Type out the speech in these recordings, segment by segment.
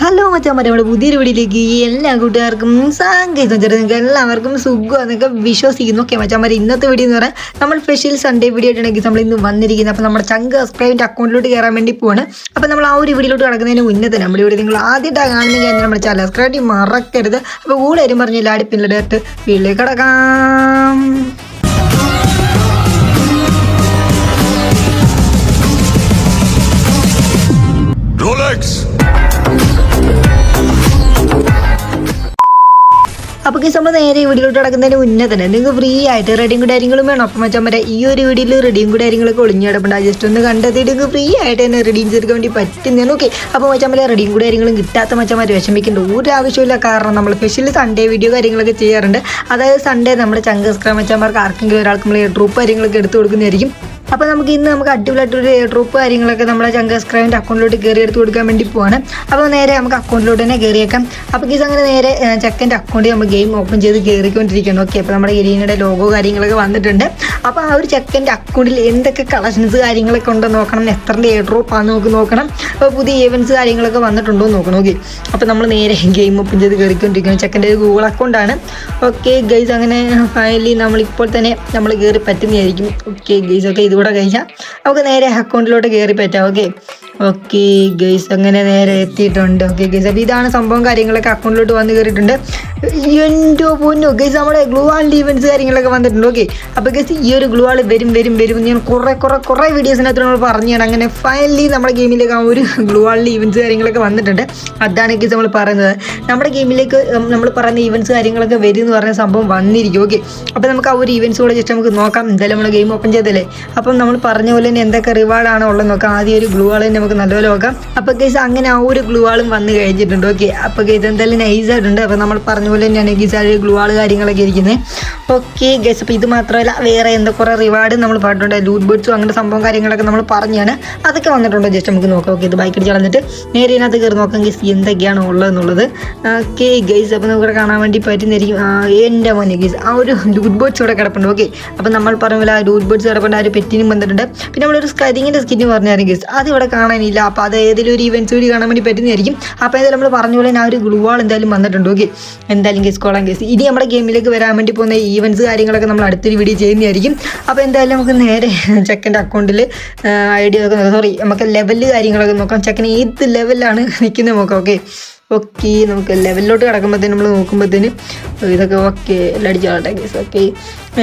Hello മച്ചാൻ നമ്മുടെ പുതിയൊരു വീഡിയോയിലേക്ക് എല്ലാ കൂട്ടുകാർക്കും സാങ്കേതിക നിങ്ങൾക്ക് എല്ലാവർക്കും സുഖമെന്നൊക്കെ വിശ്വസിക്കുന്നു. ഓക്കെ മച്ചാൻ ഇന്നത്തെ വീഡിയോ എന്ന് പറഞ്ഞാൽ നമ്മൾ സ്പെഷ്യൽ സൺഡേ വീഡിയോ ആയിട്ടാണെങ്കിൽ നമ്മൾ ഇന്ന് വന്നിരിക്കുന്നത്. അപ്പോൾ നമ്മുടെ ചങ്ക് സബ്സ്ക്രൈബിന്റെ അക്കൗണ്ടിലോട്ട് കയറാൻ വേണ്ടി പോവാണ്. അപ്പോൾ നമ്മൾ ആ ഒരു വീഡിയോയിലോട്ട് കിടക്കുന്നതിന് മുന്നേ തന്നെ നമ്മുടെ വീഡിയോ നിങ്ങൾ ആദ്യമായിട്ടാണ് കാണുന്നെങ്കിൽ നമ്മുടെ ചാനൽ സബ്സ്ക്രൈബ് മറക്കരുത്. അപ്പോൾ കൂടെ ആരും പറഞ്ഞ് അടുപ്പിന്റെ ഡയറക്റ്റ് വീട്ടിലേക്ക് കിടക്കാം. Rolex! അപ്പോൾ കേസ് നമ്മൾ നേരെ വീഡിയോയിലോട്ട് കിടക്കുന്നതിന് മുന്നേ തന്നെ നിങ്ങൾക്ക് ഫ്രീ ആയിട്ട് റെഡിയും കൂടെ കാര്യങ്ങളും വേണം. അപ്പം മച്ചാൻ പറയാം ഈ ഒരു വീഡിയോയിൽ റെഡിയും കൂടെ കാര്യങ്ങളൊക്കെ ഒളിഞ്ഞു കിടപ്പുണ്ട്. ജസ്റ്റ് ഒന്ന് കണ്ടെത്തിയിട്ട് നിങ്ങൾക്ക് ഫ്രീ ആയിട്ട് തന്നെ റെഡിയും ചെയ്തെടുക്കാൻ വേണ്ടി പറ്റുന്നതാണ് ഓക്കെ അപ്പോൾ മച്ചാൻ പറയാം റെഡിയും കൂടെ കാര്യങ്ങളും കിട്ടാത്ത മച്ചന്മാർ വിഷമിക്കേണ്ട. ഒരു ആവശ്യമില്ല കാരണം നമ്മൾ സ്പെഷ്യൽ സൺഡേ വീഡിയോ കാര്യങ്ങളൊക്കെ ചെയ്യാറുണ്ട്. അതായത് സൺഡേ നമ്മുടെ ചങ്കസ്ക്രാം മച്ചന്മാർക്ക് ആർക്കെങ്കിലും ഒരാൾക്ക് നമ്മൾ ട്രൂപ്പ് കാര്യങ്ങളൊക്കെ എടുത്തു കൊടുക്കുന്നതായിരിക്കും. അപ്പോൾ നമുക്ക് ഇന്ന് നമുക്ക് അടിപൊളിയായിട്ടൊരു ഡ്രോപ്പ് കാര്യങ്ങളൊക്കെ നമ്മളെ ചങ്ക സ്ക്രൈബിന്റെ അക്കൗണ്ടിലോട്ട് കയറി എടുത്ത് കൊടുക്കാൻ വേണ്ടി പോവാണ്. അപ്പോൾ നേരെ നമുക്ക് അക്കൗണ്ടിലോട്ട് തന്നെ കയറിയേക്കാം അപ്പോൾ ഇത് അങ്ങനെ നേരെ ചെക്കന്റെ അക്കൗണ്ടിൽ നമ്മൾ ഗെയിം ഓപ്പൺ ചെയ്ത് കയറിക്കൊണ്ടിരിക്കുന്നു ഓക്കെ അപ്പോൾ നമ്മുടെ ഗരീനയുടെ ലോഗോ കാര്യങ്ങളൊക്കെ വന്നിട്ടുണ്ട്. അപ്പോൾ ആ ഒരു ചെക്കന്റെ അക്കൗണ്ടിൽ എന്തൊക്കെ കളക്ഷൻസ് കാര്യങ്ങളൊക്കെ ഉണ്ടോ നോക്കണം. എത്ര എയർ ഡ്രോപ്പ് ആണെന്ന് നമുക്ക് നോക്കണം. അപ്പോൾ പുതിയ ഈവൻസ് കാര്യങ്ങളൊക്കെ വന്നിട്ടുണ്ടോ നോക്കണം ഓക്കെ അപ്പോൾ നമ്മൾ നേരെ ഗെയിം ഓപ്പൺ ചെയ്ത് കയറിക്കൊണ്ടിരിക്കുന്നു ചെക്കന്റെ ഗൂഗിൾ അക്കൗണ്ടാണ് ഓക്കെ ഗൈസ് അങ്ങനെ ഫൈനലി നമ്മളിപ്പോൾ തന്നെ നമ്മൾ കയറി പറ്റുന്നതായിരിക്കും. ഓക്കെ ഗൈസ് ഒക്കെ ഇതുകൂടെ കഴിഞ്ഞാൽ നമുക്ക് നേരെ അക്കൗണ്ടിലോട്ട് കയറി പറ്റാം ഓക്കെ ഓക്കെ ഗൈസ് അങ്ങനെ നേരെ എത്തിയിട്ടുണ്ട്. ഓക്കെ ഗൈസ് അപ്പോൾ ഇതാണ് സംഭവം കാര്യങ്ങളൊക്കെ അക്കൗണ്ടിലോട്ട് വന്ന് കയറിയിട്ടുണ്ട്. എന്റെ പൊന്നു ഗൈസ് നമ്മുടെ ഗ്ലൂ ആൾഡ് ഈവൻസ് കാര്യങ്ങളൊക്കെ വന്നിട്ടുണ്ട്. ഓക്കെ അപ്പോൾ ഗൈസ് ഈ ഒരു ഗ്ലൂ വരും വരും വരും ഞാൻ കുറേ കുറേ കുറേ വീഡിയോസിനകത്ത് നമ്മൾ പറഞ്ഞാണ് അങ്ങനെ ഫൈനലി നമ്മുടെ ഗെയിമിലേക്ക് ആ ഒരു ഗ്ലൂ ആൾഡ് ഈവൻസ് കാര്യങ്ങളൊക്കെ വന്നിട്ടുണ്ട്. അതാണ് ഗൈസ് നമ്മൾ പറയുന്നത്. നമ്മുടെ ഗെയിമിലേക്ക് നമ്മൾ പറയുന്ന ഈവൻസ് കാര്യങ്ങളൊക്കെ വരും എന്ന് പറഞ്ഞ സംഭവം വന്നിരിക്കും. ഓക്കെ അപ്പോൾ നമുക്ക് ആ ഒരു ഈവൻസ് കൂടെ ജസ്റ്റ് നമുക്ക് നോക്കാം. എന്തായാലും നമ്മൾ ഗെയിം ഓപ്പൺ ചെയ്തല്ലേ അപ്പം നമ്മൾ പറഞ്ഞ പോലെ തന്നെ എന്തൊക്കെ റിവാർഡാണ് ഉള്ളത് നോക്കാം ആദ്യം ഒരു ഗ്ലൂ തന്നെ നമുക്ക് നല്ലപോലെ നോക്കാം. അപ്പോൾ ഗൈസ് അങ്ങനെ ആ ഒരു ഗ്ലൂ ആളും വന്ന് കഴിഞ്ഞിട്ടുണ്ട്. ഓക്കെ അപ്പോൾ ഗൈസ് എന്തായാലും നൈസ് ആയിട്ടുണ്ട്. അപ്പോൾ നമ്മൾ പറഞ്ഞ പോലെ തന്നെയാണ് ഗീസ് ആ ഗ്ലൂ ആൾ കാര്യങ്ങളൊക്കെ ഇരിക്കുന്നത് ഓക്കെ ഗൈസ് അപ്പോൾ ഇത് മാത്രമല്ല വേറെ എന്താ കുറേ റിവാർഡ് നമ്മൾ പറഞ്ഞിട്ടുണ്ട്. ലൂട്ട് ബേർഡ്സും അങ്ങനത്തെ സംഭവം കാര്യങ്ങളൊക്കെ നമ്മൾ പറഞ്ഞാണ്. അതൊക്കെ വന്നിട്ടുണ്ട്. ജസ്റ്റ് നമുക്ക് നോക്കാം. ഓക്കെ ഇത് ബൈക്ക് അടിച്ച് കളഞ്ഞിട്ട് നേരെ ഇതിനകത്ത് കയറി നോക്കാം ഗീസ് എന്തൊക്കെയാണ് ഉള്ളതെന്നുള്ളത്. ഓക്കെ ഗൈസ് അപ്പോൾ നമുക്ക് കാണാൻ വേണ്ടി പറ്റുന്നതായിരിക്കും എന്റെ മോനെ ഗൈസ് ആ ഒരു ലൂട്ട് ബേർഡ്സ് ഇവിടെ കിടപ്പുണ്ട്. ഓക്കെ അപ്പോൾ നമ്മൾ പറഞ്ഞ പോലെ ആ ലൂട്ട് ബേർഡ്സ് കിടപ്പുണ്ട് ആ ഒരു പെറ്റിനും വന്നിട്ടുണ്ട്. പിന്നെ നമ്മളൊരു സ്കരിങ്ങിന്റെ സ്കിന്ന് പറഞ്ഞായിരുന്നു ഗൈസ് അത് ഇവിടെ കാണാനില്ല. അപ്പോൾ അത് ഏതെങ്കിലും ഒരു ഇവന്റ്സ് കൂടി കാണാൻ വേണ്ടി പറ്റുന്നതായിരിക്കും. അപ്പോൾ ഏതായാലും നമ്മൾ പറഞ്ഞ പോലെ ആ ഒരു ഗ്ലൂ വാൾ എന്തായാലും വന്നിട്ടുണ്ട്. ഓക്കെ എന്തായാലും ഗൈസ് കോളാം ഗൈസ് ഇനി നമ്മുടെ ഗെയിമിലേക്ക് വരാൻ വേണ്ടി പോകുന്ന ഈവന്റ്സ് കാര്യങ്ങളൊക്കെ നമ്മൾ അടുത്തൊരു വീഡിയോ ചെയ്യുന്നതായിരിക്കും. അപ്പോൾ എന്തായാലും നമുക്ക് നേരെ ചെക്കന്റെ അക്കൗണ്ടിൽ ഐ ഡി ഒക്കെ സോറി നമുക്ക് ലെവൽ കാര്യങ്ങളൊക്കെ നോക്കാം. ചെക്കൻ ഏത് ലെവലിലാണ് നിൽക്കുന്നത് നോക്കാം. ഓക്കെ ഓക്കെ നമുക്ക് ലെവലിലോട്ട് കിടക്കുമ്പോഴത്തേന് നമ്മൾ നോക്കുമ്പോഴത്തേന് ഇതൊക്കെ ഓക്കെ എല്ലാം അടിച്ചോളട്ടെ കേസ് ഓക്കെ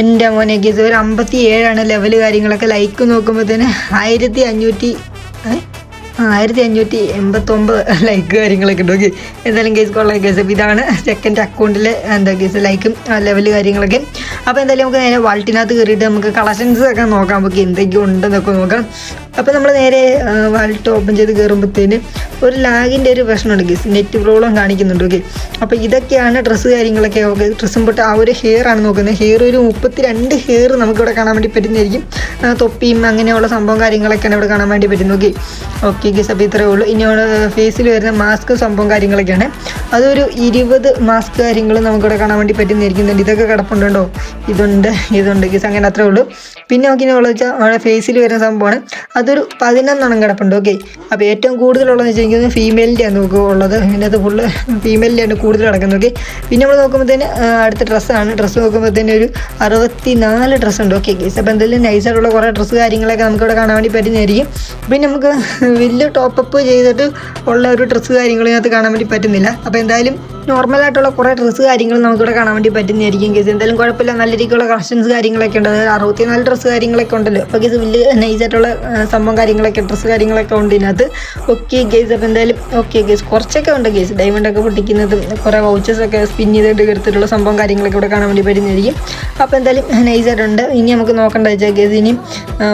എന്റെ മോനെ കേസ് ഒരു അമ്പത്തി ഏഴാണ് ലെവൽ കാര്യങ്ങളൊക്കെ. ലൈക്ക് നോക്കുമ്പോഴത്തേന് ആയിരത്തി അഞ്ഞൂറ്റി ആയിരത്തി അഞ്ഞൂറ്റി എൺപത്തൊമ്പത് ലൈക്ക് കാര്യങ്ങളൊക്കെ ഉണ്ട്. ഓക്കെ എന്തായാലും കേസ് കൊള്ളാം കേസ് അപ്പോൾ ഇതാണ് സെക്കൻഡ് അക്കൗണ്ടിലെ എന്താ കേസ് ലൈക്കും ലെവൽ കാര്യങ്ങളൊക്കെ. അപ്പോൾ എന്തായാലും നമുക്ക് നേരെ വാൾട്ടിനകത്ത് കയറിയിട്ട് നമുക്ക് കളക്ഷൻസ് ഒക്കെ നോക്കാം. നമുക്ക് എന്തൊക്കെ ഉണ്ടെന്നൊക്കെ നോക്കാം. അപ്പോൾ നമ്മൾ നേരെ വാലറ്റ് ഓപ്പൺ ചെയ്ത് കയറുമ്പോഴത്തേന് ഒരു ലാഗിന്റെ ഒരു പ്രശ്നമുണ്ട് ഗീസ് നെറ്റ് പ്രോബ്ലം കാണിക്കുന്നുണ്ട് ഓക്കെ അപ്പോൾ ഇതൊക്കെയാണ് ഡ്രസ്സ് കാര്യങ്ങളൊക്കെ ഓക്കെ ഡ്രസ്സും പൊട്ട് ആ ഒരു ഹെയർ ആണ് നോക്കുന്നത്. ഹെയർ ഒരു മുപ്പത്തി രണ്ട് ഹെയർ നമുക്കിവിടെ കാണാൻ വേണ്ടി പറ്റുന്നതായിരിക്കും. തൊപ്പിയും അങ്ങനെയുള്ള സംഭവം കാര്യങ്ങളൊക്കെയാണ് ഇവിടെ കാണാൻ വേണ്ടി പറ്റുന്നത് ഓക്കെ ഓക്കെ ഗീസ് അപ്പോൾ ഇത്രയേ ഉള്ളൂ. ഇനി ഫേസിൽ വരുന്ന മാസ്ക് സംഭവം കാര്യങ്ങളൊക്കെയാണ്. അതൊരു ഇരുപത് മാസ്ക് കാര്യങ്ങൾ നമുക്കിവിടെ കാണാൻ വേണ്ടി പറ്റുന്നതായിരിക്കും. ഇതൊക്കെ കിടപ്പുണ്ടോ? ഇതുണ്ട് ഇതുണ്ട് ഗീസ് അങ്ങനെ അത്രേ ഉള്ളൂ. പിന്നെ നോക്കി ഉള്ളത് വെച്ചാൽ ഫേസിൽ വരുന്ന സംഭവമാണ്. അതൊരു പതിനൊന്നെണ്ണം കിടപ്പുണ്ട്. ഓക്കെ അപ്പോൾ ഏറ്റവും കൂടുതലുള്ളതെന്ന് വെച്ച് കഴിഞ്ഞാൽ ഫീമെയിലിന്റെയാണ് നമുക്ക് ഉള്ളത്. ഇതിനകത്ത് ഫുള്ള് ഫീമെയിലിന്റെയാണ് കൂടുതൽ കിടക്കുന്നത്. ഓക്കെ പിന്നെ നമ്മൾ നോക്കുമ്പോൾ തന്നെ അടുത്ത ഡ്രസ്സാണ് ഡ്രസ്സ് നോക്കുമ്പോഴത്തേന് ഒരു അറുപത്തി നാല് ഡ്രസ്സ് ഉണ്ട് ഓക്കെ ഗേസ് അപ്പോൾ എന്തെങ്കിലും നൈസായിട്ടുള്ള കുറേ ഡ്രസ്സ് കാര്യങ്ങളൊക്കെ നമുക്കിവിടെ കാണാൻ വേണ്ടി പറ്റുന്നതായിരിക്കും. പിന്നെ നമുക്ക് വലിയ ടോപ്പപ്പ് ചെയ്തിട്ട് ഉള്ള ഒരു ഡ്രസ്സ് കാര്യങ്ങൾ ഇതിനകത്ത് കാണാൻ വേണ്ടി പറ്റുന്നില്ല. അപ്പോൾ എന്തായാലും നോർമലായിട്ടുള്ള കുറേ ഡ്രസ്സ് കാര്യങ്ങൾ നമുക്കിവിടെ കാണാൻ വേണ്ടി പറ്റുന്നതായിരിക്കും കേസ് എന്തായാലും കുഴപ്പമില്ല. നല്ല രീതിക്കുള്ള കളക്ഷൻസ് കാര്യങ്ങളൊക്കെ ഉണ്ട്. അതായത് അറുപത്തിനാല് ഡ്രസ്സ് കാര്യങ്ങളൊക്കെ ഉണ്ടല്ലോ. അപ്പോൾ കേസ് വലിയ നൈസായിട്ടുള്ള സംഭവം കാര്യങ്ങളൊക്കെ ഡ്രസ്സ് കാര്യങ്ങളൊക്കെ ഉണ്ട് ഇതിനകത്ത്. ഓക്കെ ഗേസ് അപ്പോൾ എന്തായാലും ഓക്കെ ഗേസ് കുറച്ചൊക്കെ ഉണ്ട് ഗേസ് ഡയമണ്ട് ഒക്കെ പൊട്ടിക്കുന്നതും കുറേ വൗച്ചേഴ്സ് ഒക്കെ സ്പിൻ ചെയ്തിട്ട് എടുത്തിട്ടുള്ള സംഭവം കാര്യങ്ങളൊക്കെ ഇവിടെ കാണാൻ വേണ്ടി പറ്റുന്നതായിരിക്കും. അപ്പോൾ എന്തായാലും നൈസായിട്ടുണ്ട് ഇനി നമുക്ക് നോക്കേണ്ട വെച്ചാൽ ഗേസ് ഇനി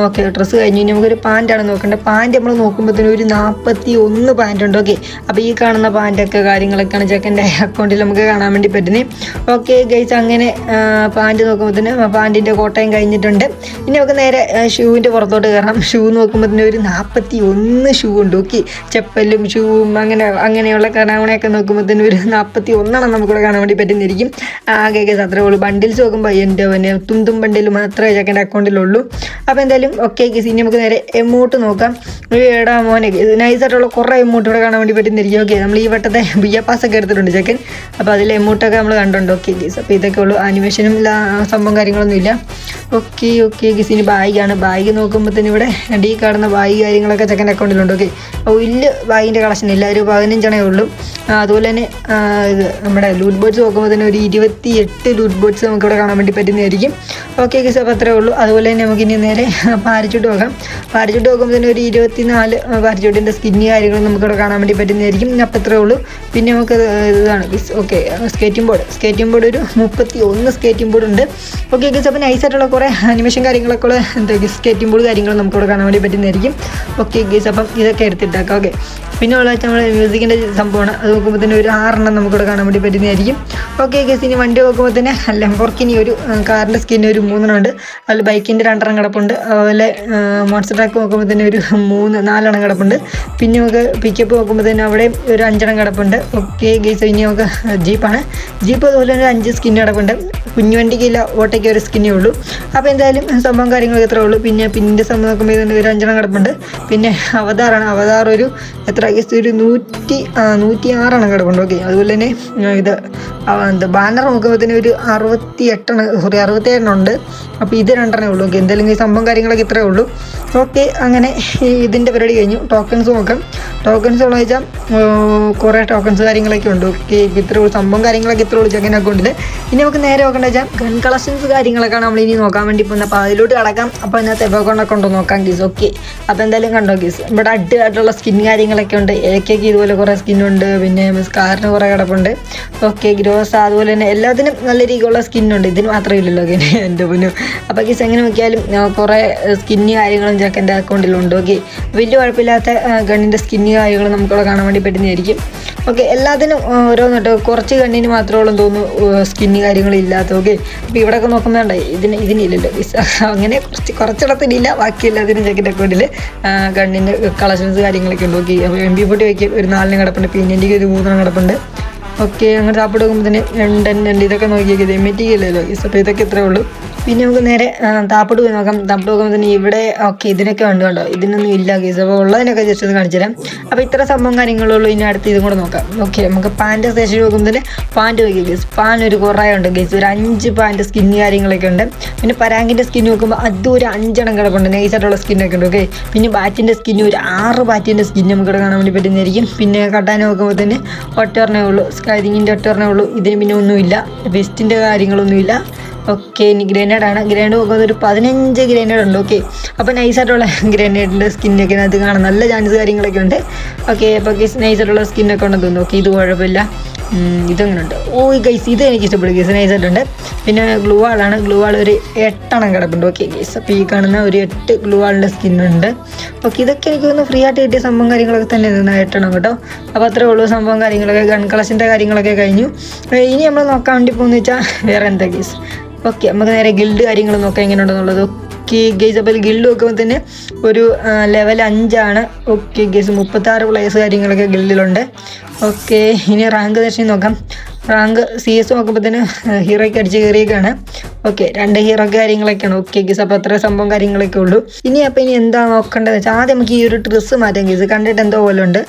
ഓക്കെ ഡ്രസ്സ് കഴിഞ്ഞു. ഇനി നമുക്കൊരു പാന്റാണ് നോക്കേണ്ടത്. പാന്റ് നമ്മൾ നോക്കുമ്പോഴത്തേനും ഒരു നാൽപ്പത്തി ഒന്ന് പാന്റ് ഉണ്ട് ഓക്കെ അപ്പോൾ ഈ കാണുന്ന പാന്റൊക്കെ കാര്യങ്ങളൊക്കെയാണ് ചെക്കന്റെ അക്കൗണ്ടിൽ നമുക്ക് കാണാൻ വേണ്ടി പറ്റുന്നത് ഓക്കെ ഗൈസ് അങ്ങനെ പാന്റ് തന്നെ പാന്റിന്റെ കോട്ടയം കഴിഞ്ഞിട്ടുണ്ട്. ഇനി നമുക്ക് നേരെ ഷൂവിന്റെ പുറത്തോട്ട് കയറാം. ഷൂ നോക്കുമ്പോഴത്തേന് ഒരു നാൽപ്പത്തി ഒന്ന് ഷൂ ഉണ്ട്. ഓക്കെ ചെപ്പലും ഷൂവും അങ്ങനെ അങ്ങനെയുള്ള കണാവണയൊക്കെ തന്നെ ഒരു നാൽപ്പത്തി ഒന്നെണ്ണം നമുക്കിവിടെ കാണാൻ വേണ്ടി പറ്റുന്നിരിക്കും ആകെ ഗൈസ് അത്രേ ഉള്ളൂ. ബണ്ടിൽസ് നോക്കുമ്പോൾ എന്റെ പിന്നെ തുന്തും ബണ്ടിൽ മാത്രമേ ചെക്കന്റെ അക്കൗണ്ടിലുള്ളൂ അപ്പോൾ എന്തായാലും ഓക്കെ ഗൈസ് ഇനി നമുക്ക് നേരെ എമൗണ്ട് നോക്കാം. എടാ മോനെ നൈസായിട്ടുള്ള കുറേ എമൗണ്ട് ഇവിടെ കാണാൻ വേണ്ടി പറ്റുന്നിരിക്കും ഓക്കെ നമ്മൾ ഈ വട്ടത്തെ ബി എ പാസ് ഒക്കെ എടുത്തിട്ടുണ്ട് ചെക്കൻ. അപ്പോൾ അതിൽ എമൗണ്ടൊക്കെ നമ്മൾ കണ്ടുണ്ട്. Okay guys. അപ്പോൾ ഇതൊക്കെ ഉള്ളൂ. ആനിമേഷനും ഇല്ല സംഭവം കാര്യങ്ങളൊന്നും ഇല്ല ഓക്കെ ഓക്കെ ഗീസ്. ഇനി ബാഗാണ് ബാഗ് തന്നെ ഇവിടെ അടി കാണുന്ന ബാഗ് കാര്യങ്ങളൊക്കെ ചെക്കന്റെ അക്കൗണ്ടിലുണ്ട് ഓക്കെ വലിയ ബാഗിന്റെ കളക്ഷൻ ഇല്ല. ഒരു പതിനഞ്ചണേ ഉള്ളൂ. അതുപോലെ തന്നെ ഇത് നമ്മുടെ ലൂട്ട് ബോർഡ്സ് നോക്കുമ്പോൾ തന്നെ ഒരു ഇരുപത്തി എട്ട് ലൂട്ട് ബോർഡ്സ് നമുക്ക് ഇവിടെ കാണാൻ വേണ്ടി പറ്റുന്നതായിരിക്കും. Okay guys. അപ്പോൾ അത്രേ ഉള്ളൂ. അതുപോലെ തന്നെ നമുക്ക് ഇനി നേരെ പാരച്ചൂട്ട് നോക്കാം. പാരച്ചൂട്ട് നോക്കുമ്പോൾ തന്നെ ഒരു ഇരുപത്തി നാല് പാരച്ചൂട്ടിന്റെ സ്കിന്നി കാര്യങ്ങളും നമുക്കിവിടെ കാണാൻ വേണ്ടി പറ്റുന്നതായിരിക്കും. അപ്പോൾ അത്രേ ഉള്ളൂ. പിന്നെ നമുക്ക് ഇതാണ്. Guys okay skating board skating board ഒരു മുപ്പത്തി ഒന്ന് സ്കേറ്റിംഗ് ബോർഡ് ഉണ്ട് ഓക്കെ ഗീസ് അപ്പോൾ നൈസായിട്ടുള്ള കുറേ അനിമേഷൻ കാര്യങ്ങളൊക്കെ ഉള്ള എന്താ സ്കേറ്റിംഗ് ബോർഡ് കാര്യങ്ങളും നമുക്കിവിടെ കാണാൻ വേണ്ടി പറ്റുന്നതായിരിക്കും. ഓക്കെ ഗീസ് അപ്പം ഇതൊക്കെ എടുത്തിട്ടാക്കാം ഓക്കെ പിന്നെ ഉള്ള വെച്ചാൽ നമ്മുടെ മ്യൂസിക്കിന്റെ സംഭവമാണ്. അത് നോക്കുമ്പോൾ തന്നെ ഒരു ആറെണ്ണം നമുക്കിവിടെ കാണാൻ വേണ്ടി പറ്റുന്നതായിരിക്കും. ഓക്കെ ഗീസ് ഇനി വണ്ടി നോക്കുമ്പോൾ തന്നെ ലംബോർക്കിനി ഒരു കാറിന്റെ സ്കിന്നിന് ഒരു മൂന്നെണ്ണം ഉണ്ട്. അതിൽ ബൈക്കിന്റെ രണ്ടെണ്ണം കിടപ്പുണ്ട്. അതുപോലെ മോൺസ്റ്റർ ട്രാക്ക് നോക്കുമ്പോൾ തന്നെ ഒരു മൂന്ന് നാലെണ്ണം കിടപ്പുണ്ട്. പിന്നെ നമുക്ക് പിക്കപ്പ് നോക്കുമ്പോൾ തന്നെ അവിടെ ഒരു അഞ്ചെണ്ണം കിടപ്പുണ്ട്. ഓക്കെ ഗീസ് ഇനി നമുക്ക് ജീപ്പാണ് ജീപ്പ് അതുപോലെ തന്നെ അഞ്ച് സ്കിൻ കിടപ്പുണ്ട്. കുഞ്ഞു വണ്ടിക്കില്ല ഓട്ടയ്ക്ക് ഒരു സ്കിന്നേ ഉള്ളൂ. അപ്പോൾ എന്തായാലും സംഭവം കാര്യങ്ങളൊക്കെ എത്ര ഉള്ളൂ. പിന്നെ പിന്നിന്റെ സംഭവം നോക്കുമ്പോൾ തന്നെ ഒരു അഞ്ചെണ്ണം കിടപ്പുണ്ട്. പിന്നെ അവതാറാണ്. അവതാർ ഒരു എത്ര? ഗീസ് ഒരു നൂറ്റി നൂറ്റി ആറെണ്ണം കിടപ്പുണ്ട് ഓക്കെ അതുപോലെ തന്നെ ഇത് എന്താ ബാനർ നോക്കുമ്പോൾ തന്നെ ഒരു അറുപത്തി എട്ടെണ്ണം സോറി അറുപത്തി ഏഴെണ്ണം ഉണ്ട്. അപ്പോൾ ഇത് രണ്ടെണ്ണേ ഉള്ളൂ. എന്തെങ്കിലും ഈ സംഭവം കാര്യങ്ങളൊക്കെ ഇത്രേ ഉള്ളൂ. ഓക്കെ അങ്ങനെ ഇതിന്റെ പരിപാടി കഴിഞ്ഞു. ടോക്കൺസ് നോക്കാം. ടോക്കൺസ് ഉള്ള വെച്ചാൽ കുറേ ടോക്കൺസ് കാര്യങ്ങളൊക്കെ ഉണ്ട്. ഓക്കെ ഇത്ര ഉള്ളൂ. സംഭവം കാര്യങ്ങളൊക്കെ ഇത്രേ ഉള്ളൂ ചെക്കൻ അക്കൗണ്ടിൽ ഇനി നമുക്ക് നേരെ നോക്കേണ്ട വെച്ചാൽ ഗൺ കളക്ഷൻസ് കാര്യങ്ങളൊക്കെയാണ് നമ്മൾ ഇനി നോക്കാൻ വേണ്ടി പോകുന്നത്. അപ്പോൾ അതിലോട്ട് കടക്കാം. അപ്പോൾ അതിനകത്ത് എബോക്കൗണ്ടൊക്കെ ഉണ്ടോ നോക്കാം ഗീസ് ഓക്കെ. അപ്പോൾ എന്തായാലും കണ്ടോ ഗീസ് ഇവിടെ അടിയായിട്ടുള്ള സ്കിൻ കാര്യങ്ങളൊക്കെ ഉണ്ട്. ഏക്കൊക്കെ ഇതുപോലെ കുറേ സ്കിന്നുണ്ട് പിന്നെ സ്കാറിന് കുറേ കിടപ്പുണ്ട്. ഓക്കെ ഗ്രോസ് അതുപോലെ തന്നെ എല്ലാത്തിനും നല്ല രീതിയിലുള്ള സ്കിന്നുണ്ട് ഇതിന് മാത്രമേ ഇല്ലല്ലോ എന്റെ പൊന്നു. അപ്പോൾ ഗീസ് എങ്ങനെ നോക്കിയാലും കുറേ സ്കിന്ന് കാര്യങ്ങളും ചെക്കന്റെ അക്കൗണ്ടിലുണ്ട് ഓക്കെ വലിയ കുഴപ്പമില്ലാത്ത ഗണ്ണിന്റെ സ്കിന്ന് കാര്യങ്ങളും നമുക്കവിടെ കാണാൻ വേണ്ടി പറ്റുന്നതായിരിക്കും. ഓക്കെ എല്ലാത്തിനും ഓരോന്നിട്ട്. കുറച്ച് കണ്ണിന് മാത്രമേ തോന്നുന്നു സ്കിന്ന് കാര്യങ്ങളില്ലാത്ത ഓക്കെ അപ്പോൾ ഇവിടെയൊക്കെ നോക്കുമ്പോണ്ടേ ഇതിന് ഇതിനില്ലല്ലോ അങ്ങനെ കുറച്ച് കുറച്ചിടത്തിനില്ല ബാക്കി എല്ലാത്തിനും ചെക്കന്റെ അക്കൗണ്ടിൽ ഗണ്ണിന്റെ കളക്ഷൻസ് കാര്യങ്ങളൊക്കെ ഉണ്ട് ഓക്കെ അപ്പോൾ എം ബി പൊട്ടി വയ്ക്കും ഒരു നാലിനും കിടപ്പുണ്ട് പിന്നെ എന്റെ ഒരു മൂന്നെണ്ണം കിടപ്പുണ്ട്. ഓക്കെ അങ്ങനെ ചാപ്പിട് നോക്കുമ്പോൾ തന്നെ രണ്ടെണ്ണം ഇതൊക്കെ ഇതൊക്കെ നോക്കിയത് എമ്മറ്റിക്കല്ലോ അപ്പോൾ ഇതൊക്കെ ഇത്രേ ഉള്ളൂ. പിന്നെ നമുക്ക് നേരെ ആ, പോയി നോക്കാം. താപ്പിട്ട് നോക്കുമ്പോൾ തന്നെ ഇവിടെ ഓക്കെ ഇതിനൊക്കെ ഉണ്ട് കണ്ടോ? ഇതിനൊന്നും ഇല്ല കേസ് അപ്പോൾ ഉള്ളതിനൊക്കെ ജസ്റ്റ് ഒന്ന് കാണിച്ചു തരാം. അപ്പോൾ ഇത്ര സംഭവം കാര്യങ്ങളുള്ളൂ ഇനി അടുത്ത് ഇതും കൂടെ നോക്കാം. ഓക്കെ നമുക്ക് പാന്റ് സ്റ്റേഷൻ നോക്കുമ്പോൾ തന്നെ പാന്റ് നോക്കി ഗേസ് പാൻ ഒരു കുറേ ഉണ്ട് ഗേസ് ഒരു അഞ്ച് പാന്റ് സ്കിൻ കാര്യങ്ങളൊക്കെ ഉണ്ട്. പിന്നെ പരാങ്കിന്റെ സ്കിൻ നോക്കുമ്പോൾ അതും ഒരു അഞ്ചെണ്ണം കിടപ്പുണ്ട്. നൈസായിട്ടുള്ള സ്കിന്നൊക്കെ ഉണ്ട് ഓക്കെ പിന്നെ ബാറ്റിന്റെ സ്കിന്ന് ഒരു ആറ് ബാറ്റിന്റെ സ്കിൻ നമുക്ക് കാണാൻ വേണ്ടി പറ്റുന്നതായിരിക്കും. പിന്നെ കട്ടാൻ നോക്കുമ്പോൾ തന്നെ ഒറ്ററിനേ ഉള്ളൂ. സ്കൈതിങ്ങിന്റെ ഒറ്ററിനേ ഉള്ളൂ. ഇതിന് പിന്നെ ഒന്നുമില്ല. വെസ്റ്റിന്റെ കാര്യങ്ങളൊന്നുമില്ല. ഓക്കെ ഇനി ഗ്രനേഡ് ആണ്. ഗ്രനേഡ് നോക്കുന്നത് ഒരു പതിനഞ്ച് ഗ്രനേഡ് ഉണ്ട് ഓക്കെ അപ്പോൾ നൈസായിട്ടുള്ള ഗ്രനേഡിന്റെ സ്കിന്നൊക്കെ അത് കാണാൻ നല്ല ചാൻസ് കാര്യങ്ങളൊക്കെ ഉണ്ട്. ഓക്കെ അപ്പോൾ നൈസായിട്ടുള്ള സ്കിന്നൊക്കെ ഉണ്ടെന്ന് തോന്നുന്നു. ഓക്കെ ഇത് കുഴപ്പമില്ല. ഉം, ഇതങ്ങനെ ഉണ്ട് ഓ ഗൈസ് ഇത് എനിക്ക് ഇഷ്ടപ്പെടും ഗൈസ് നൈസായിട്ടുണ്ട് പിന്നെ ഗ്ലൂ വാളാണ് ഗ്ലൂ വാൾ ഒരു എട്ടെണ്ണം കിടപ്പുണ്ട്. ഓക്കെ ഗൈസ് അപ്പോൾ ഈ കാണുന്ന ഒരു എട്ട് ഗ്ലൂ വാളിന്റെ സ്കിന്നുണ്ട് ഓക്കെ ഇതൊക്കെ എനിക്ക് തോന്നുന്നു ഫ്രീ ആയിട്ട് കിട്ടിയ സംഭവം കാര്യങ്ങളൊക്കെ തന്നെ തന്നെ എട്ടെണ്ണം കേട്ടോ. അപ്പോൾ അത്രേ ഉള്ളൂ സംഭവം കാര്യങ്ങളൊക്കെ. ഗൺ കളക്ഷന്റെ കാര്യങ്ങളൊക്കെ കഴിഞ്ഞു. ഇനി നമ്മൾ നോക്കാൻ വേണ്ടി പോകുന്ന വെച്ചാൽ വേറെ എന്താ ഗൈസ് ഓക്കെ നമുക്ക് നേരെ ഗിൽഡ് കാര്യങ്ങൾ നോക്കാം എങ്ങനെയുണ്ടെന്നുള്ളത്. ഓക്കെ ഗേസ് അപ്പോൾ ഗിൽഡ് നോക്കുമ്പോൾ തന്നെ ഒരു ലെവൽ അഞ്ചാണ്. ഓക്കെ ഗേസ് മുപ്പത്താറ് പ്ലേയേഴ്സ് കാര്യങ്ങളൊക്കെ ഗിൽഡിലുണ്ട് ഓക്കെ ഇനി റാങ്ക് ദർശനം നോക്കാം. റാങ്ക് സി എസ് തന്നെ ഹീറോയ്ക്ക് അടിച്ച് കയറിയൊക്കെയാണ് ഓക്കെ രണ്ട് ഹീറോ കാര്യങ്ങളൊക്കെയാണ്. ഓക്കെ ഗീസ് അപ്പോൾ അത്ര സംഭവം കാര്യങ്ങളൊക്കെ ഉള്ളൂ. ഇനി അപ്പോൾ ഇനി എന്താ നോക്കേണ്ടത് വെച്ചാൽ ആദ്യം നമുക്ക് ഈ ഒരു ഡ്രസ്സ് മാറ്റാം ഗീസ്. കണ്ടിട്ട് എന്തോ പോലെ ഉണ്ട്.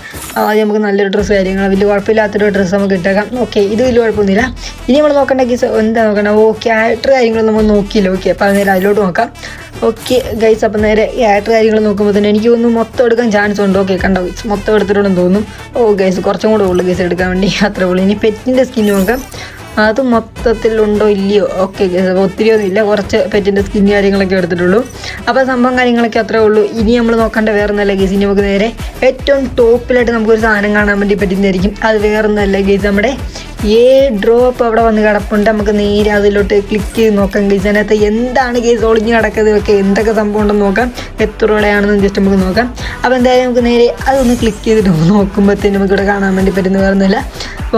ആദ്യം നമുക്ക് നല്ലൊരു ഡ്രസ്സ് കാര്യങ്ങൾ വലിയ കുഴപ്പമില്ലാത്തൊരു ഡ്രസ്സ് നമുക്ക് ഇട്ടേക്കാം. ഓക്കെ ഇത് വലിയ കുഴപ്പമൊന്നുമില്ല. ഇനി നമ്മൾ നോക്കേണ്ട ഗീസ് എന്താ നോക്കണം ഓ ക്യാരക്ടർ കാര്യങ്ങൾ നമ്മൾ നോക്കിയില്ല. ഓക്കെ അപ്പോൾ അത് നേരെ അതിലോട്ട് നോക്കാം. ഓക്കെ ഗൈസ് അപ്പം നേരെ ക്യാരക്ടർ കാര്യങ്ങൾ നോക്കുമ്പോൾ തന്നെ എനിക്ക് തോന്നുന്നു മൊത്തം എടുക്കാൻ ചാൻസ് ഉണ്ട്. ഓക്കെ കണ്ടോ മൊത്തം എടുത്തിട്ടുണ്ടെന്ന് തോന്നും. ഓ ഗൈസ് കുറച്ചും കൂടെ ഉള്ളു ഗൈസ് എടുക്കാൻ വേണ്ടി. അത്ര ഉള്ളൂ. ഇനി പെറ്റിന്റെ സ്കിൻ നോക്കാം അത് മൊത്തത്തിലുണ്ടോ ഇല്ലയോ? ഓക്കെ ഒത്തിരി ഒന്നും ഇല്ല കുറച്ച് പെറ്റിന്റെ സ്കിൻ കാര്യങ്ങളൊക്കെ എടുത്തിട്ടുള്ളൂ. അപ്പോൾ സംഭവം കാര്യങ്ങളൊക്കെ അത്രേ ഉള്ളൂ. ഇനി നമ്മൾ നോക്കേണ്ട വേറെ നല്ല ഗേസ് ഇനി നമുക്ക് നേരെ ഏറ്റവും ടോപ്പിലായിട്ട് നമുക്കൊരു സാധനം കാണാൻ വേണ്ടി പറ്റുന്നതായിരിക്കും. അത് വേറെ നല്ല ഗേസ് നമ്മുടെ ഏ ഡ്രോപ്പ് അവിടെ വന്ന് കിടപ്പുണ്ട്. നമുക്ക് നേരെ അതിലോട്ട് ക്ലിക്ക് ചെയ്ത് നോക്കാം ഗൈസ് അതിനകത്ത് എന്താണ് കേസ് ഒളിഞ്ഞ് കിടക്കുന്നത്? ഒക്കെ എന്തൊക്കെ സംഭവം ഉണ്ടെന്ന് നോക്കാം. എത്ര രൂപയാണെന്ന് ജസ്റ്റ് നമുക്ക് നോക്കാം. അപ്പോൾ എന്തായാലും നമുക്ക് നേരെ അതൊന്ന് ക്ലിക്ക് ചെയ്തിട്ട് നോക്കുമ്പോഴത്തേനും നമുക്ക് ഇവിടെ കാണാൻ വേണ്ടി പറ്റുന്ന വേറൊന്നുമില്ല.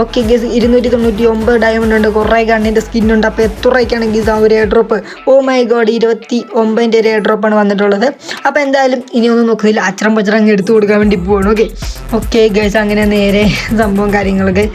ഓക്കെ ഗേസ് ഇരുന്നൂറ്റി തൊണ്ണൂറ്റി ഒമ്പത് ഡയമണ്ട് ഉണ്ട് കുറേ കണ്ണിന്റെ ഉണ്ട്. അപ്പോൾ എത്ര രൂപയ്ക്കാണ് ഗീസ് ആ ഒരു air drop oh my god ഇരുപത്തി ഒമ്പതിന്റെ ഒരു എയർ ഡ്രോപ്പാണ് വന്നിട്ടുള്ളത്. അപ്പോൾ എന്തായാലും ഇനി ഒന്നും നോക്കുന്നില്ല. അച്ചറം പച്ചറം അങ്ങ് എടുത്തു കൊടുക്കാൻ വേണ്ടി പോവാണ് ഓക്കെ ഓക്കെ ഗേസ് അങ്ങനെ നേരെ സംഭവം കാര്യങ്ങളൊക്കെ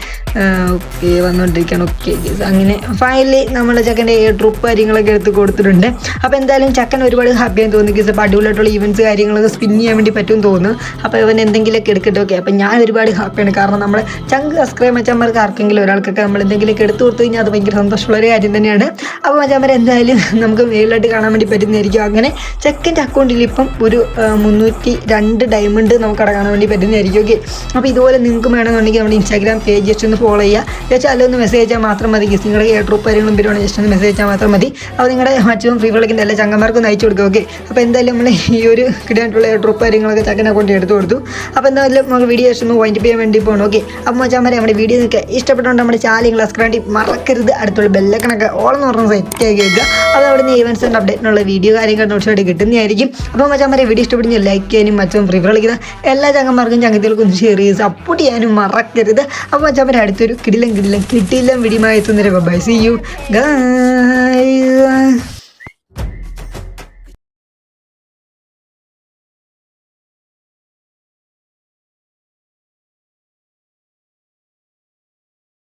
വന്നുകൊണ്ടിരിക്കുകയാണ് ഓക്കെ അങ്ങനെ ഫൈനലി നമ്മുടെ ചക്കന്റെ എയർ ട്രൂപ്പ് കാര്യങ്ങളൊക്കെ എടുത്ത് കൊടുത്തിട്ടുണ്ട്. അപ്പോൾ എന്തായാലും ചക്കൻ ഒരുപാട് ഹാപ്പിയായി തോന്നി ഗീസ് അപ്പോൾ അടിപൊളിയായിട്ടുള്ള ഈവന്റ്സ് കാര്യങ്ങളൊക്കെ സ്പിൻ ചെയ്യാൻ വേണ്ടി പറ്റുമെന്ന് തോന്നുന്നു. അപ്പോൾ ഇവൻ എന്തെങ്കിലുമൊക്കെ എടുക്കട്ടെ ഓക്കെ അപ്പോൾ ഞാൻ ഒരുപാട് ഹാപ്പിയാണ് കാരണം നമ്മൾ ചങ്ക് സബ്സ്ക്രൈബ് മച്ചന്മാർക്ക് ആർക്കെങ്കിലും ഒരാൾക്കൊക്കെ നമ്മൾ എന്തെങ്കിലുമൊക്കെ എടുത്തു കൊടുത്തു കഴിഞ്ഞാൽ അത് ഭയങ്കര സന്തോഷമുള്ള ഒരു കാര്യം തന്നെയാണ്. അപ്പോൾ മച്ചന്മാർ എന്തായാലും നമുക്ക് മേളിലായിട്ട് കാണാൻ വേണ്ടി പറ്റുന്നതായിരിക്കും. അങ്ങനെ ചെക്കന്റെ അക്കൗണ്ടിൽ ഇപ്പം ഒരു മുന്നൂറ്റി രണ്ട് ഡയമണ്ട് നമുക്ക് അവിടെ കാണാൻ വേണ്ടി പറ്റുന്നതായിരിക്കും ഓക്കെ അപ്പോൾ ഇതുപോലെ നിങ്ങൾക്ക് വേണമെന്നുണ്ടെങ്കിൽ നമ്മുടെ ഇൻസ്റ്റാഗ്രാം പേജ് ജസ്റ്റ് ഒന്ന് ഫോളോ ചെയ്യുക. ജസ്റ്റ് ഒന്ന് മെസ്സേജ് അയച്ചാൽ മാത്രം മതി. ഗസ് നിങ്ങളുടെ എയർ ഡ്രോപ്പ് കാര്യങ്ങളും വരുവാണെങ്കിൽ ജസ്റ്റ് ഒന്ന് മെസ്സേജ് അയച്ചാൽ മാത്രം മതി. അപ്പോൾ നിങ്ങളുടെ മറ്റും ഫ്രീ വിളിക്കുന്ന എല്ലാ ചങ്ങന്മാർക്കും അയച്ചു കൊടുക്കുക ഓക്കെ അപ്പോൾ എന്തായാലും നമ്മൾ ഈ ഒരു കിടാനായിട്ടുള്ള എയർ ഡ്രോപ്പ് കാര്യങ്ങളൊക്കെ ചക്കനെ കൊണ്ട് എടുത്തു കൊടുത്തു. അപ്പോൾ എന്തായാലും നമുക്ക് വീഡിയോ ഒന്ന് വൈൻഡ് ചെയ്യാൻ വേണ്ടി പോകണം ഓക്കെ അപ്പോൾ മച്ചാമാരെ നമ്മുടെ വീഡിയോ നിങ്ങൾക്ക് ഇഷ്ടപ്പെട്ടുകൊണ്ട് നമ്മുടെ ചാനൽ വേണ്ടി മറക്കരുത്. അടുത്തുള്ള ബെല്ലക്കണൊക്കെ ഓളെന്ന് പറഞ്ഞ് സെറ്റ് ആക്കി വെക്കുക. അത് അവിടെ നിന്ന് ഈവൻസ് ആൻഡ് അപ്ഡേറ്റിനുള്ള വീഡിയോ കാര്യങ്ങൾ നോട്ട്സായിട്ട് കിട്ടുന്നതായിരിക്കും. അപ്പോൾ മച്ചാമാരെ വീഡിയോ ഇഷ്ടപ്പെടുന്ന ലൈക്ക് ചെയ്യാനും മറ്റും ഫ്രീ കളിക്കുന്ന എല്ലാ ചങ്ങന്മാർക്കും ചങ്ങത്തികൾക്കും ഷെയർ ചെയ്ത് സപ്പോർട്ട് ചെയ്യാനും മറക്കരുത്. അപ്പോൾ മച്ചാമാരെ അടുത്തൊരു കിടിലം കിടിലം കിട്ടിയില്ല വിടിമായി എത്തുന്നൊരു ബൈ സി യു ഗൈ